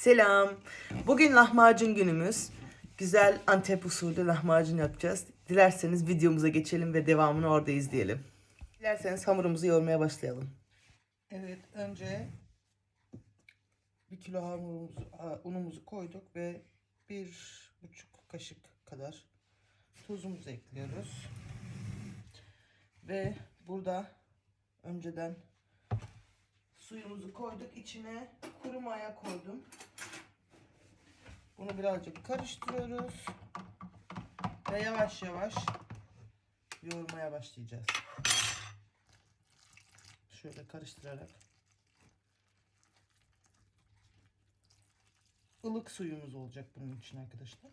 Selam. Bugün lahmacun günümüz. Güzel Antep usulü lahmacun yapacağız. Dilerseniz videomuza geçelim ve devamını orada izleyelim. Dilerseniz hamurumuzu yoğurmaya başlayalım. Evet, önce bir kilo hamurumuzu, unumuzu koyduk ve bir buçuk kaşık kadar tuzumuzu ekliyoruz. Ve burada önceden suyumuzu koyduk. içine kuru maya koydum. Bunu birazcık karıştırıyoruz. Ve yavaş yavaş yoğurmaya başlayacağız. Şöyle karıştırarak. ılık suyumuz olacak bunun için arkadaşlar.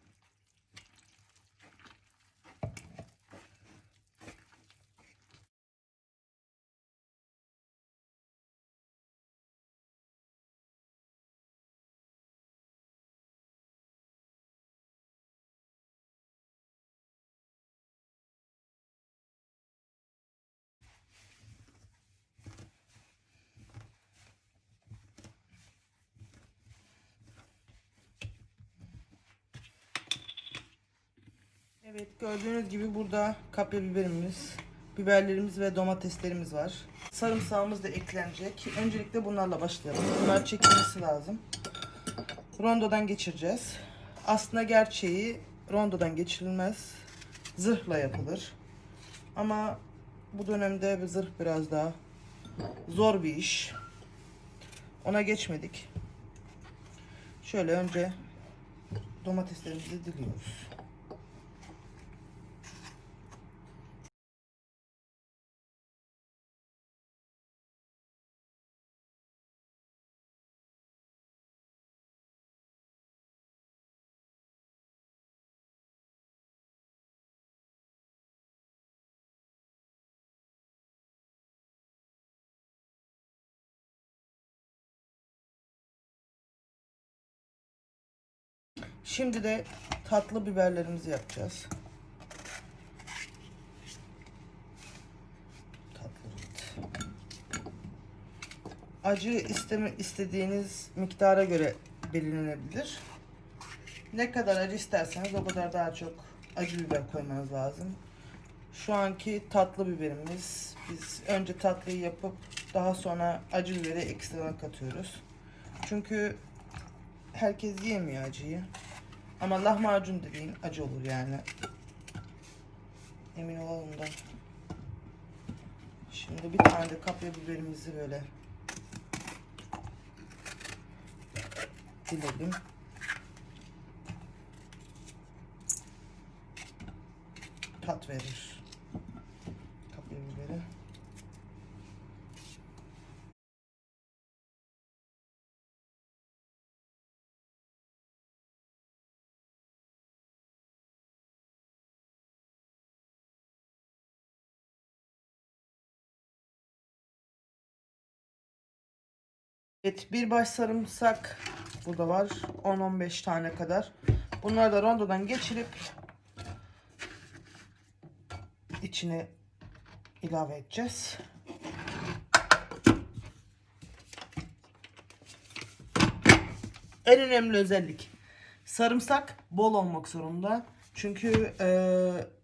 Evet gördüğünüz gibi burada kapya biberimiz, biberlerimiz ve domateslerimiz var. Sarımsağımız da eklenecek. Öncelikle bunlarla başlayalım. Bunlar çekilmesi lazım. Rondodan geçireceğiz. Aslında gerçeği rondodan geçirilmez. Zırhla yapılır. Ama bu dönemde bir zırh biraz daha zor bir iş. Ona geçmedik. Şöyle önce domateslerimizi diliyoruz. Şimdi de tatlı biberlerimizi yapacağız. Acı isteme, istediğiniz miktara göre belirlenebilir. Ne kadar acı isterseniz o kadar daha çok acı biber koymanız lazım. Şu anki tatlı biberimiz. Biz önce tatlıyı yapıp daha sonra acı biberi ekstradan katıyoruz. Çünkü herkes yiyemiyor acıyı. Ama lahmacun dediğin acı olur yani. Emin olalım da. Şimdi bir tane de kapya biberimizi böyle dilelim. Tat verir. Kapya biberi. Evet bir baş sarımsak burada var 10-15 tane kadar. Bunları da rondodan geçirip içine ilave edeceğiz. En önemli özellik sarımsak bol olmak zorunda. Çünkü e,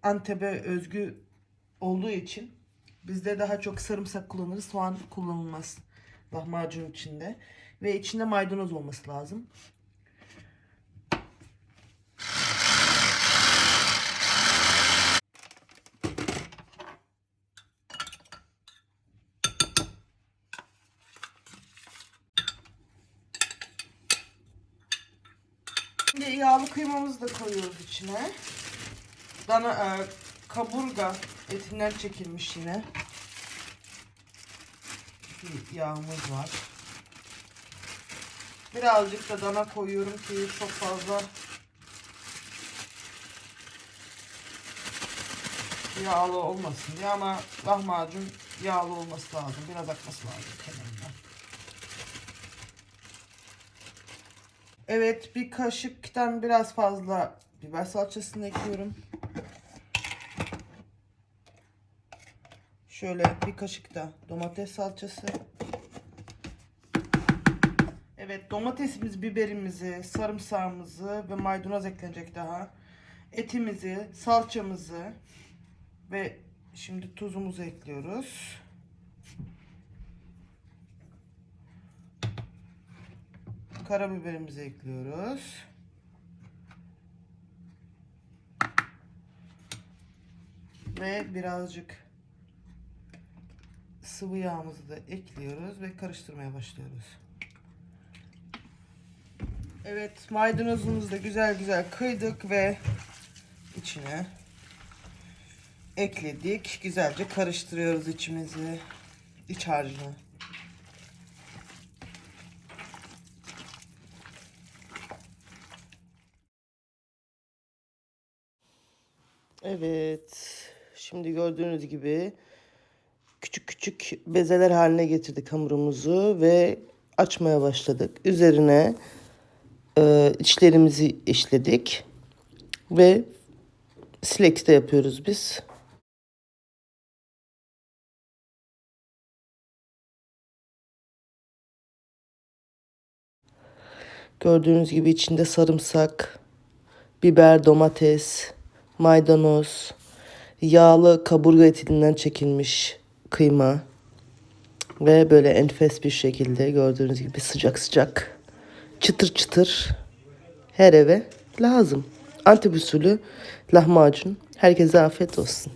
Antep'e özgü olduğu için bizde daha çok sarımsak kullanırız. Soğan kullanılmaz lahmacun içinde. Ve içinde maydanoz olması lazım. Şimdi yağlı kıymamızı da koyuyoruz içine. Dana e, kaburga etinden çekilmiş yine. Bir yağımız var. Birazcık da dana koyuyorum ki çok fazla yağlı olmasın diye ama lahmacun yağlı olması lazım. Biraz akması lazım kenarından. Evet bir kaşıktan biraz fazla biber salçasını ekliyorum. Şöyle bir kaşık da domates salçası. Evet domatesimiz, biberimizi, sarımsağımızı ve maydanoz eklenecek daha. Etimizi, salçamızı ve şimdi tuzumuzu ekliyoruz. Karabiberimizi ekliyoruz. Ve birazcık sıvı yağımızı da ekliyoruz ve karıştırmaya başlıyoruz. Evet maydanozumuzu da güzel güzel kıydık ve içine ekledik. Güzelce karıştırıyoruz içimizi, iç harcını. Evet. Şimdi gördüğünüz gibi küçük küçük bezeler haline getirdik hamurumuzu ve açmaya başladık. Üzerine e, içlerimizi işledik ve Silex'te yapıyoruz biz. Gördüğünüz gibi içinde sarımsak, biber, domates, maydanoz, yağlı kaburga etinden çekilmiş kıyma ve böyle enfes bir şekilde gördüğünüz gibi sıcak sıcak çıtır çıtır her eve lazım. Antep usulü lahmacun. Herkese afiyet olsun.